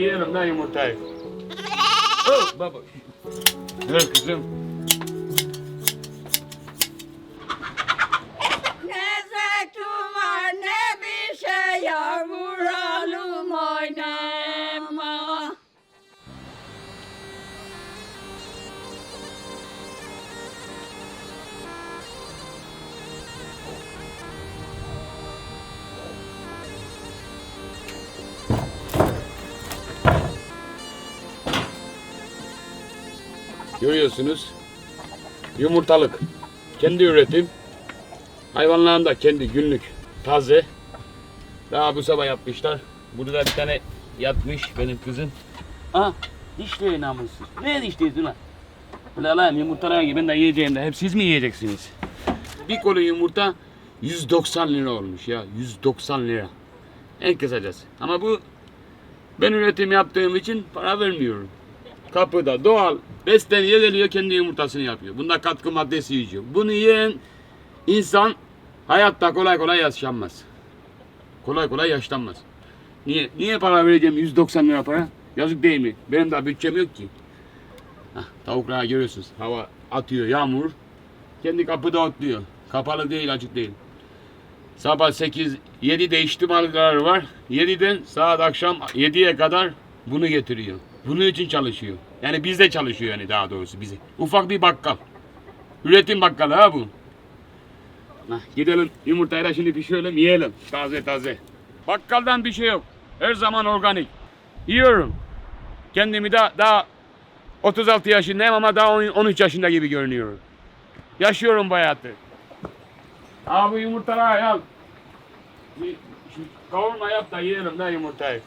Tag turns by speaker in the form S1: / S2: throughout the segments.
S1: Kavurma yap da yiyelim de yumurtayı. Oh baba. Ver kızım. Görüyorsunuz. Yumurtalık. Kendi üretim. Hayvanların da kendi günlük. Taze. Daha bu sabah yapmışlar. Burada da bir tane yatmış benim kızım. Ah dişleri namussuz. Ne dişliyorsun lan? Lan yumurtalar gibi ben de yiyeceğim de hep siz mi yiyeceksiniz? Bir kolu yumurta 190 lira olmuş ya. 190 lira. En kısacası. Ama bu ben üretim yaptığım için para vermiyorum. Kapıda doğal besleniyor geliyor kendi yumurtasını yapıyor. Bunda katkı maddesi yiyor. Bunu yiyen insan hayatta kolay kolay yaşanmaz. Kolay kolay yaşlanmaz. Niye? Niye para vereceğim 190 lira para? Yazık değil mi? Benim daha bütçem yok ki. Hah, tavuklar görüyorsunuz. Hava atıyor yağmur. Kendi kapıda otluyor. Kapalı değil açık değil. Sabah 8, 7'de ihtimalleri var. 7'den saat akşam 7'ye kadar bunu getiriyor. Bunun için çalışıyor. Yani bizde çalışıyor yani daha doğrusu bizi. Ufak bir bakkal. Üretim bakkalı ha bu. Hah, gidelim yumurtayı da şimdi pişirelim yiyelim. Taze taze. Bakkaldan bir şey yok. Her zaman organik. Yiyorum. Kendimi daha, daha 36 yaşındayım ama daha 13 yaşında gibi görünüyorum. Yaşıyorum bu hayatı. Abi yumurtaları al. Kavurma yap da yiyelim de yumurtayı.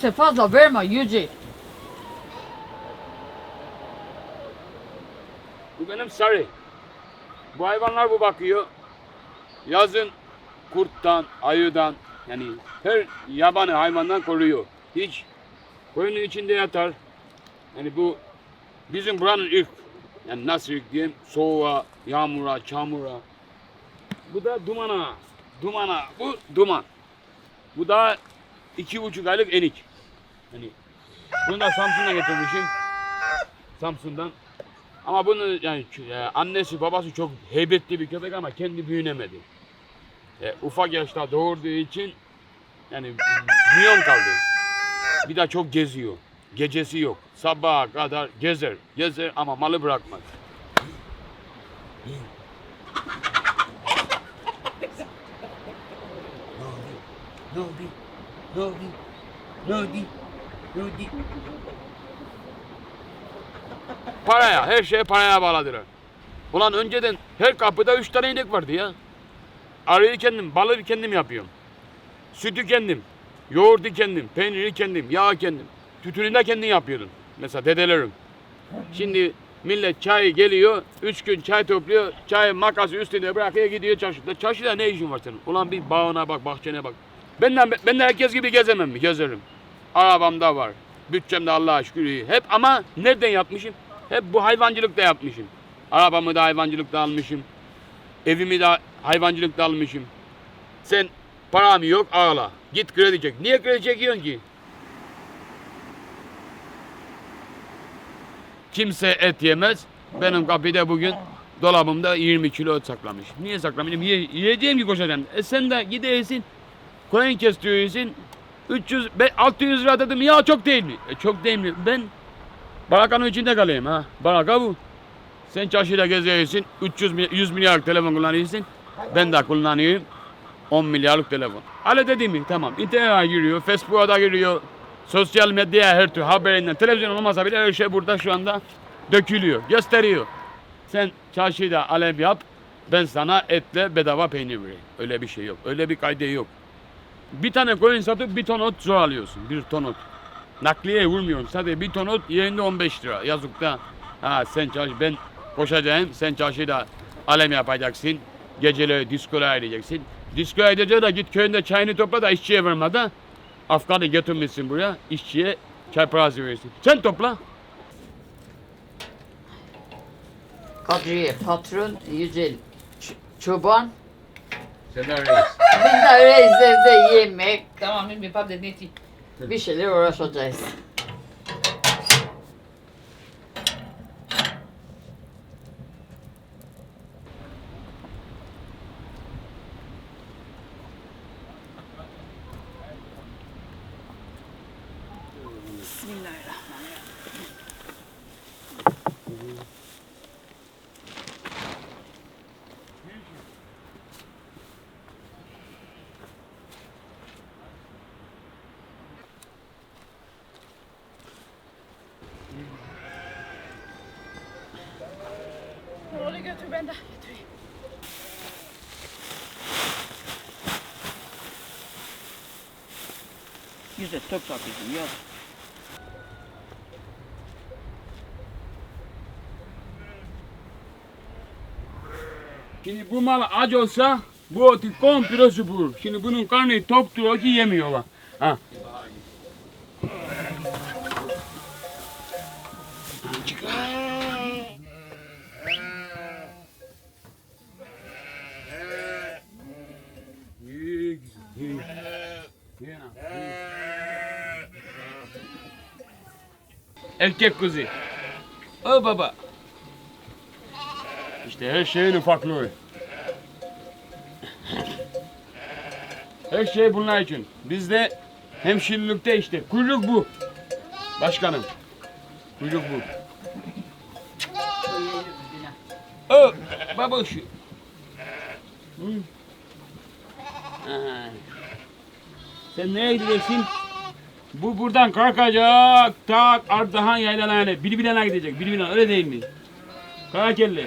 S2: İse fazla verme Yüce.
S1: Bu benim sarı. Bu hayvanlar bu bakıyor. Yazın kurttan, ayıdan yani her yabani hayvandan koruyor. Hiç koyunun içinde yatar. Yani bu bizim buranın ilk yani nasıl ilk diyeyim soğuğa, yağmura, çamura. Bu da dumana. Dumana. Bu duman. Bu da iki buçuk aylık enik. Yani bunu da Samsun'dan getirmişim. Samsun'dan. Ama bunu yani e, annesi babası çok heybetli bir köpek ama kendi büyünemedi. E, ufak yaşta doğurduğu için yani milyon kaldı. Bir de çok geziyor. Gecesi yok. Sabaha kadar gezer. Gezer ama malı bırakmaz.
S3: Ne oldu? Ne oldu? Ne oldu?
S1: Paraya, her şeye paraya bağladılar. Ulan önceden her kapıda üç tane inek vardı ya. Arıyı kendim, balığı kendim yapıyorum. Sütü kendim, yoğurdu kendim, peyniri kendim, yağ kendim. Tütünü de kendim yapıyordum. Mesela dedelerim. Şimdi millet çay geliyor, üç gün çay topluyor, çay makası üstünde bırakıyor gidiyor çarşıda. Çarşıda ne işin var senin? Ulan bir bağına bak, bahçene bak. Ben de, ben de herkes gibi gezemem mi? Gezerim. Arabamda var. Bütçem de Allah'a şükür iyi. Hep ama nereden yapmışım? Hep bu hayvancılıkta yapmışım. Arabamı da hayvancılıkta almışım. Evimi de hayvancılıkta almışım. Sen param yok ağla. Git kredi çek. Niye kredi çekiyorsun ki? Kimse et yemez. Benim kapıda bugün dolabımda 20 kilo et saklamış. Niye saklamışım? Ye, yiyeceğim ki koşacağım. E sen de gidersin koyun kestiriyorsun. 300, be- 600 lira dedim ya çok değil mi? E, çok değil mi? Ben barakanın içinde kalayım ha. Baraka bu. Sen çarşıda geziyorsun. 300 mi- 100 milyarlık telefon kullanıyorsun. Ben de kullanıyorum. 10 milyarlık telefon. Öyle dedim mi? Tamam. İnternete giriyor. Facebook'a da giriyor. Sosyal medyaya her türlü haberinden. Televizyon olmasa bile her şey burada şu anda dökülüyor. Gösteriyor. Sen çarşıda alem yap. Ben sana etle bedava peynir vereyim. Öyle bir şey yok. Öyle bir kaydı yok. Bir tane koyun satıp bir ton ot alıyorsun. Bir ton ot. Nakliye vurmuyorum. Sadece bir ton ot yerinde 15 lira. Yazık da. Ha sen çalış ben koşacağım. Sen çarşıda alem yapacaksın. Geceleri diskoya edeceksin. Diskoya edeceği de git köyünde çayını topla da işçiye verme de. Afganı getirmişsin buraya. işçiye çay parası verirsin. Sen topla.
S2: Kadriye, patron, Yücel, Ç- çoban. Ben de reis evde yemek. Tamam bir patates. Bir şeyler uğraşacağız. Yüze top takıyorsun ya.
S1: Şimdi bu mal aç olsa bu otu komple süpürür. Şimdi bunun karnı toktur o ki yemiyorlar. Ha. Erkek kuzu. O baba. İşte her şeyin ufaklığı. Her şey bunlar için. Bizde hemşirelikte işte. Kuyruk bu. Başkanım. Kuyruk bu. O baba şu. Sen nereye gideceksin? Bu buradan kalkacak. Tak Ardahan yaylalarına. Bilbilen'e gidecek. Bilbilen öyle değil mi? Karakelli.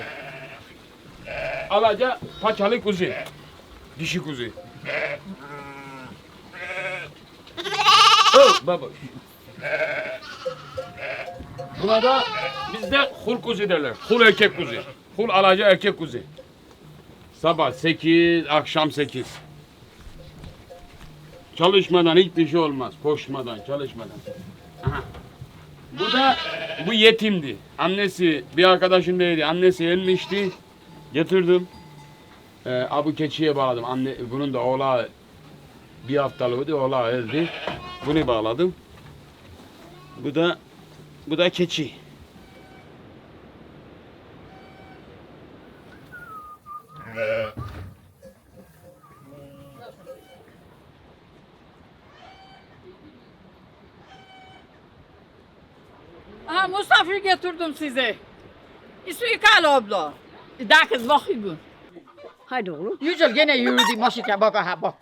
S1: Alaca paçalı kuzu. Dişi kuzu. Oh baba. Buna da bizde hul kuzu derler. Hul erkek kuzu. Hul alaca erkek kuzu. Sabah 8, akşam 8. Çalışmadan hiçbir şey olmaz. Koşmadan, çalışmadan. Aha. Bu da bu yetimdi. Annesi bir arkadaşım dedi. Annesi ölmüştü. Getirdim. Ee, abu keçiye bağladım. Anne bunun da oğlağı bir haftalığıydı. Oğlağı öldü. Bunu bağladım. Bu da bu da keçi.
S2: Aha misafir getirdim size. İsmi Kal abla. Daha kız bakıyor bu.
S4: Hadi oğlum.
S2: Yücel gene yürüdü maşike bak aha bak.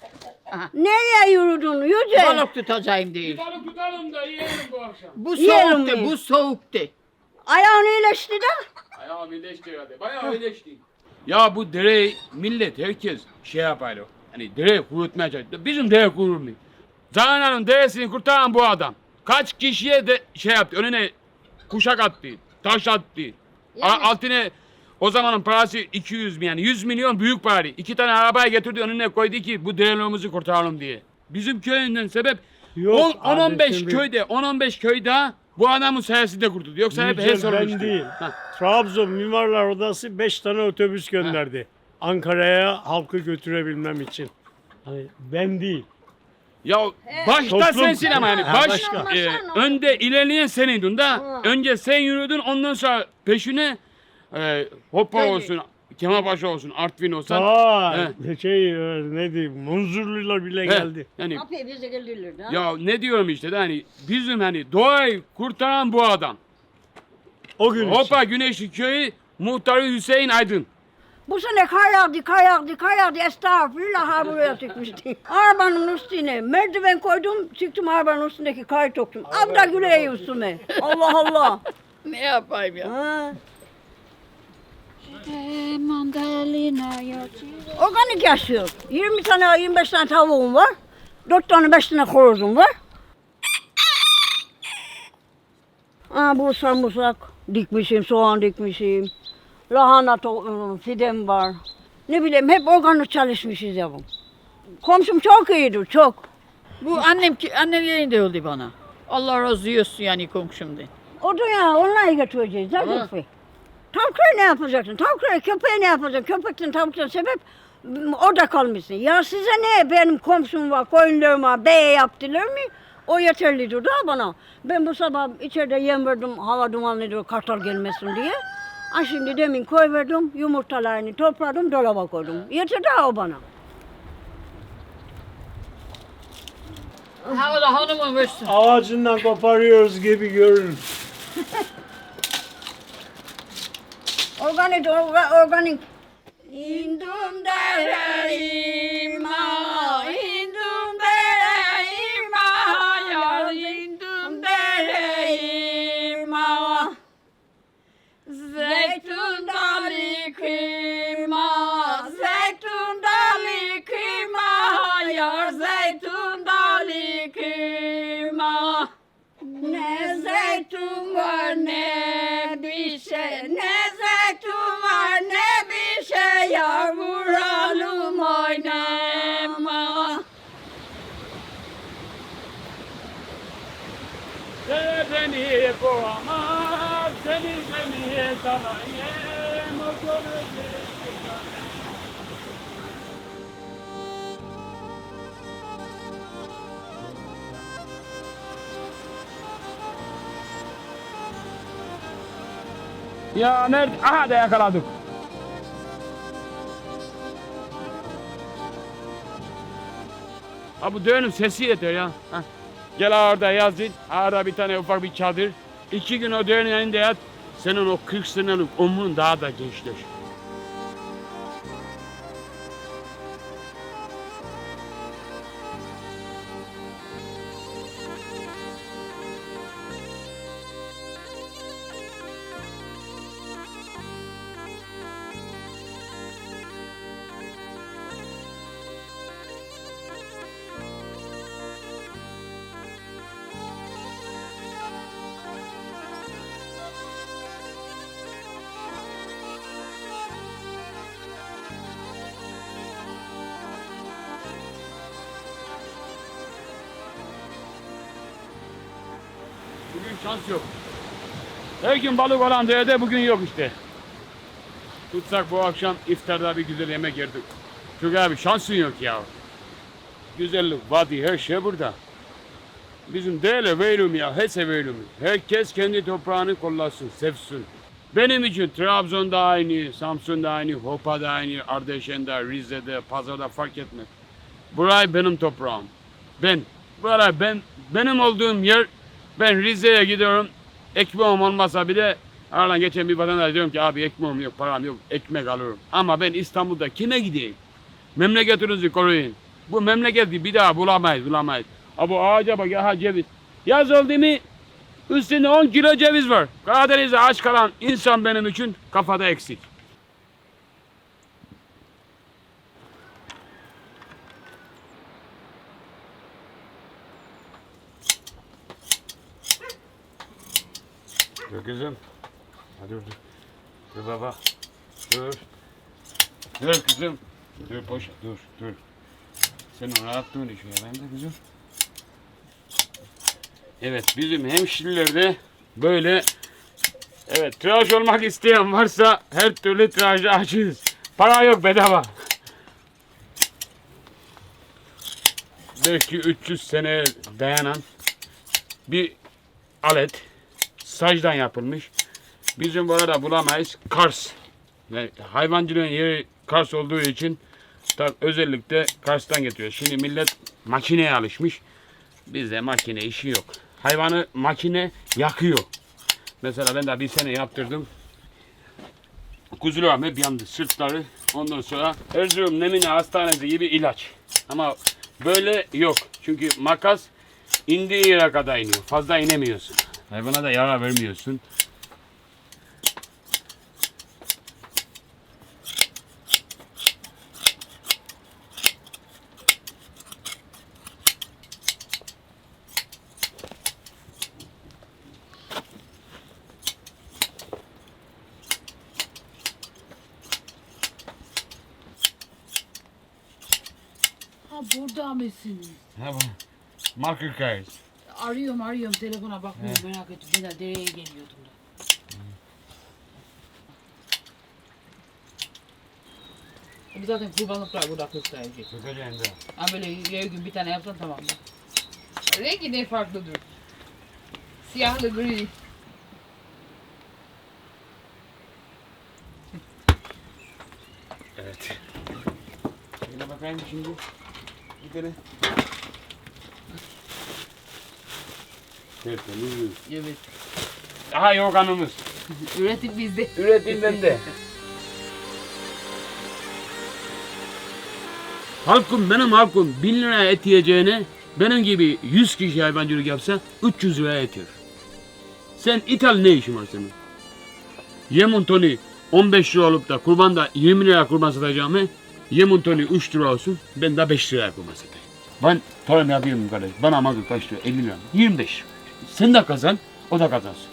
S2: Aha.
S4: Nereye yürüdün Yüce?
S2: Balık tutacağım değil.
S1: Balık tutalım da yiyelim bu akşam.
S2: Bu
S4: Yiyelim
S2: soğuktu,
S4: mi?
S2: bu soğuktu.
S4: Ayağın iyileşti de.
S1: Ayağım iyileşti hadi. Bayağı iyileşti. Ya bu dere millet herkes şey yapar. Hani dere kurutmaya çalışıyor. Bizim dere kurulmuyor. Zana'nın deresini kurtaran bu adam. Kaç kişiye de şey yaptı. Önüne kuşak attı. Taş attı. A- altına o zamanın parası 200 mi yani 100 milyon büyük para. İki tane arabaya getirdi önüne koydu ki bu derelerimizi kurtaralım diye. Bizim köyünden sebep
S5: Yok,
S1: 10-15
S5: kardeşim,
S1: köyde 10-15 köyde bu adamın sayesinde kurtuldu. Yoksa hep her sormuştu.
S5: ben değil.
S1: Ha.
S5: Trabzon Mimarlar Odası 5 tane otobüs gönderdi. Ankara'ya halkı götürebilmem için. Hani ben değil.
S1: Ya başta
S5: Toplum-
S1: sensin ama yani
S5: Ha,
S1: baş
S5: başka.
S1: e, önde ilerleyen seniydin da önce sen yürüdün ondan sonra peşine e, hoppa olsun Kemalpaşa olsun, Artvin olsun.
S5: Aa,
S1: He.
S5: şey e, ne diyeyim Munzurlular bile
S1: He,
S5: geldi.
S1: Yani
S4: Kapıya bize gelirlerdi. ha?
S1: ya ne diyorum işte de hani bizim hani doğayı kurtaran bu adam.
S5: O gün için.
S1: Hopa Güneşli Köyü muhtarı Hüseyin Aydın.
S4: Bu sene kar yağdı, kar yağdı, kar yağdı. Estağfurullah ha buraya çıkmıştı. Arabanın üstüne merdiven koydum, çıktım arabanın üstündeki karı toktum. Abla güleye üstüme. Allah Allah.
S2: Ne yapayım ya?
S4: Ha.
S2: Mandalina
S4: Organik yaşıyor. 20 tane, 25 tane tavuğum var. 4 tane, 5 tane horozum var. Aa, bu sarımsak dikmişim, soğan dikmişim. Lahana fidem var. Ne bileyim hep organik çalışmışız yavrum. Komşum çok iyidir, çok.
S2: Bu annem ki annem yerinde öldü bana. Allah razı olsun yani komşumdan.
S4: O da ya onları götüreceğiz. Değil mi? Tavukları ne yapacaksın? Tavukları köpeğe ne yapacaksın? Köpekten tavuktan sebep orada kalmışsın. Ya size ne? Benim komşum var, koyunlarım var, beye yaptılar mı? O yeterlidir da bana. Ben bu sabah içeride yem verdim, hava dumanlıydı kartal gelmesin diye. Ha şimdi demin koy verdim, yumurtalarını topladım, dolaba koydum. Yeter daha o bana.
S2: Ha o da hanımın versin.
S5: Ağacından koparıyoruz gibi görünür.
S4: Organik, orga- organik.
S2: İndum dereyima, indum dereyima,
S1: Ya nerede? Aha da yakaladık. Ha bu sesi yeter ya. Hah. Gel orada yazın. Arada bir tane ufak bir çadır. İki gün o düğünün yanında yat. Senin o 40 senelik ömrün daha da gençleş. Şans yok. Her gün balık olan derede bugün yok işte. Tutsak bu akşam iftarda bir güzel yemek yerdik. Çünkü abi şansın yok ya. Güzellik, vadi her şey burada. Bizim değil veylum ya, hese veylum. Herkes kendi toprağını kollasın, sevsin. Benim için Trabzon'da aynı, Samsun'da aynı, Hopa'da aynı, Ardeşen'de, Rize'de, Pazar'da fark etmez. Burayı benim toprağım. Ben, buraya ben, benim olduğum yer, ben Rize'ye gidiyorum. Ekmeğim olmasa bile aradan geçen bir vatandaş diyorum ki abi ekmeğim yok, param yok, ekmek alırım. Ama ben İstanbul'da kime gideyim? Memleketinizi koruyun. Bu memleketi bir daha bulamayız, bulamayız. Ha bu ağaca bak ya ceviz. Yaz oldu mu üstünde 10 kilo ceviz var. Karadeniz'de aç kalan insan benim için kafada eksik. Dur kızım. Hadi dur. Dur baba. Dur. Dur kızım. Dur boş dur dur. Sen onu attığın işe ben de kızım. Evet bizim hemşirelerde böyle evet tıraş olmak isteyen varsa her türlü tıraşa açığız. Para yok bedava. Belki 300 sene dayanan bir alet saçtan yapılmış. Bizim burada bulamayız. Kars. Yani hayvancılığın yeri Kars olduğu için tabii özellikle Kars'tan getiriyor. Şimdi millet makineye alışmış. Bizde makine işi yok. Hayvanı makine yakıyor. Mesela ben de bir sene yaptırdım. Kuzularım hep yandı. Sırtları. Ondan sonra Erzurum Nemine Hastanesi gibi ilaç. Ama böyle yok. Çünkü makas indiği yere kadar iniyor. Fazla inemiyorsun. Hayvana da yara vermiyorsun.
S6: Ha burada mısın?
S1: Ha. Marker cards.
S6: Arıyorum arıyorum telefona bakmıyorum merak ettim. Ben de dereye geliyordum da. Bu zaten kurbanlıklar burada 40 lira gelecek.
S1: Sökeceğim de.
S6: Ama böyle her gün bir tane yapsan tamam da. Rengi de farklıdır. Siyahlı gri.
S1: Evet. Şöyle bakayım şimdi. Bir kere. Tertemiz.
S6: Evet.
S1: Daha yorganımız.
S6: Üretim bizde.
S1: Üretim bende. Halkım benim halkım 1000 lira et yiyeceğine benim gibi 100 kişi hayvancılık yapsa 300 lira et yer. Sen İtal ne işin var senin? Yemin toni 15 lira olup da kurbanda 20 lira kurban satacağımı yemin toni 3 lira olsun ben de 5 lira kurban satayım. Ben tarım yapıyorum kardeş. Bana mazot kaç lira? 50 lira. 25. Sen de kazan, o da kazansın.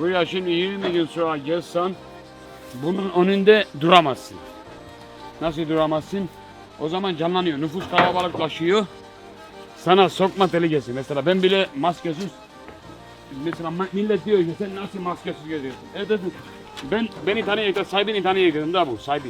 S1: Buraya şimdi 20 yıl sonra gelsen bunun önünde duramazsın. Nasıl duramazsın? O zaman canlanıyor. Nüfus kalabalıklaşıyor. Sana sokma tehlikesi. Mesela ben bile maskesiz mesela millet diyor ki sen nasıl maskesiz geziyorsun? Evet dedim. Ben beni tanıyacak sahibini tanıyacak da bu sahibi.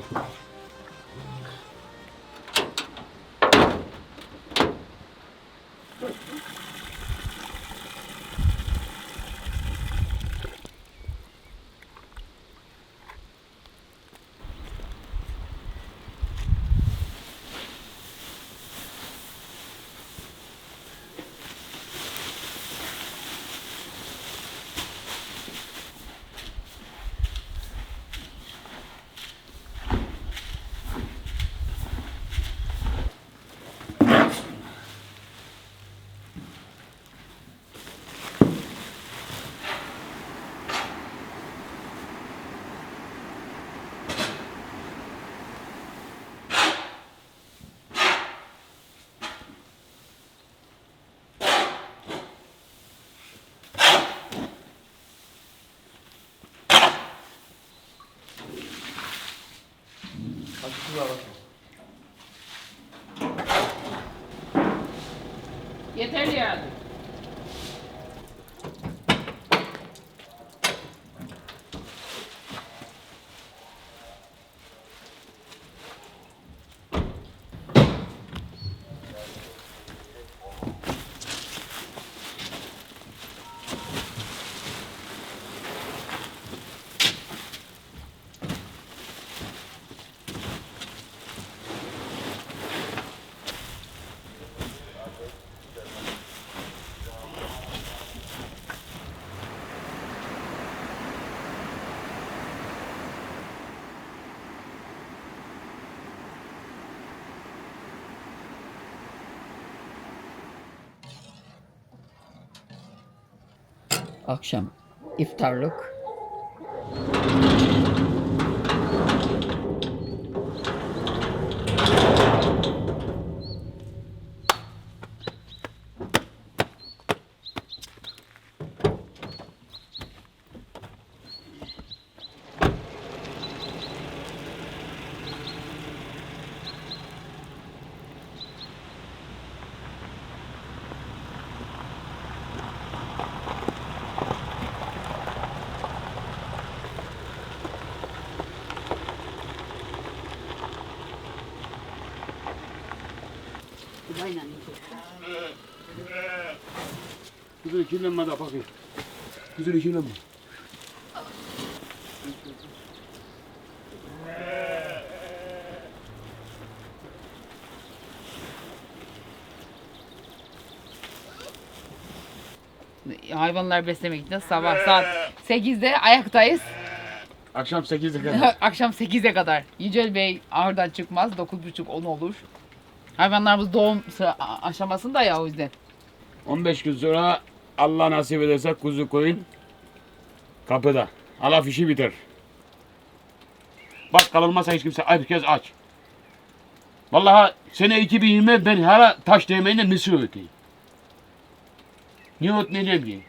S6: Yeterli yani. Akşam iftarlık.
S1: Kızıl kirlenme de bakayım. Kızıl kirlenme.
S6: Hayvanlar beslemek için sabah saat 8'de ayaktayız.
S1: Akşam 8'e kadar.
S6: Akşam 8'e kadar. Yücel Bey ağırdan çıkmaz. 9.30-10 olur. Hayvanlarımız doğum sıra- aşamasında ya o yüzden.
S1: 15 gün sonra Allah nasip ederse kuzu koyun kapıda. Allah işi biter. Bak kalınmasa hiç kimse herkes aç. Vallahi sene 2020 ben hala taş değmeğinde mısır öteyim. Niye ötmeyeceğim ki?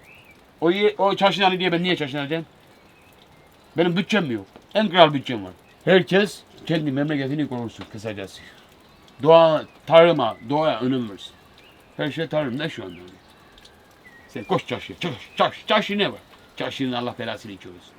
S1: O, o çarşıdan diye ben niye çarşıdan alacağım? Benim bütçem yok. En kral bütçem var. Herkes kendi memleketini korursun kısacası. Doğa, tarıma, doğaya önem versin. Her şey tarımda şu anda. Sen koş çarşıya. Çarşı, çarşı, çarşı ne var? Çarşının Allah belasını içiyoruz.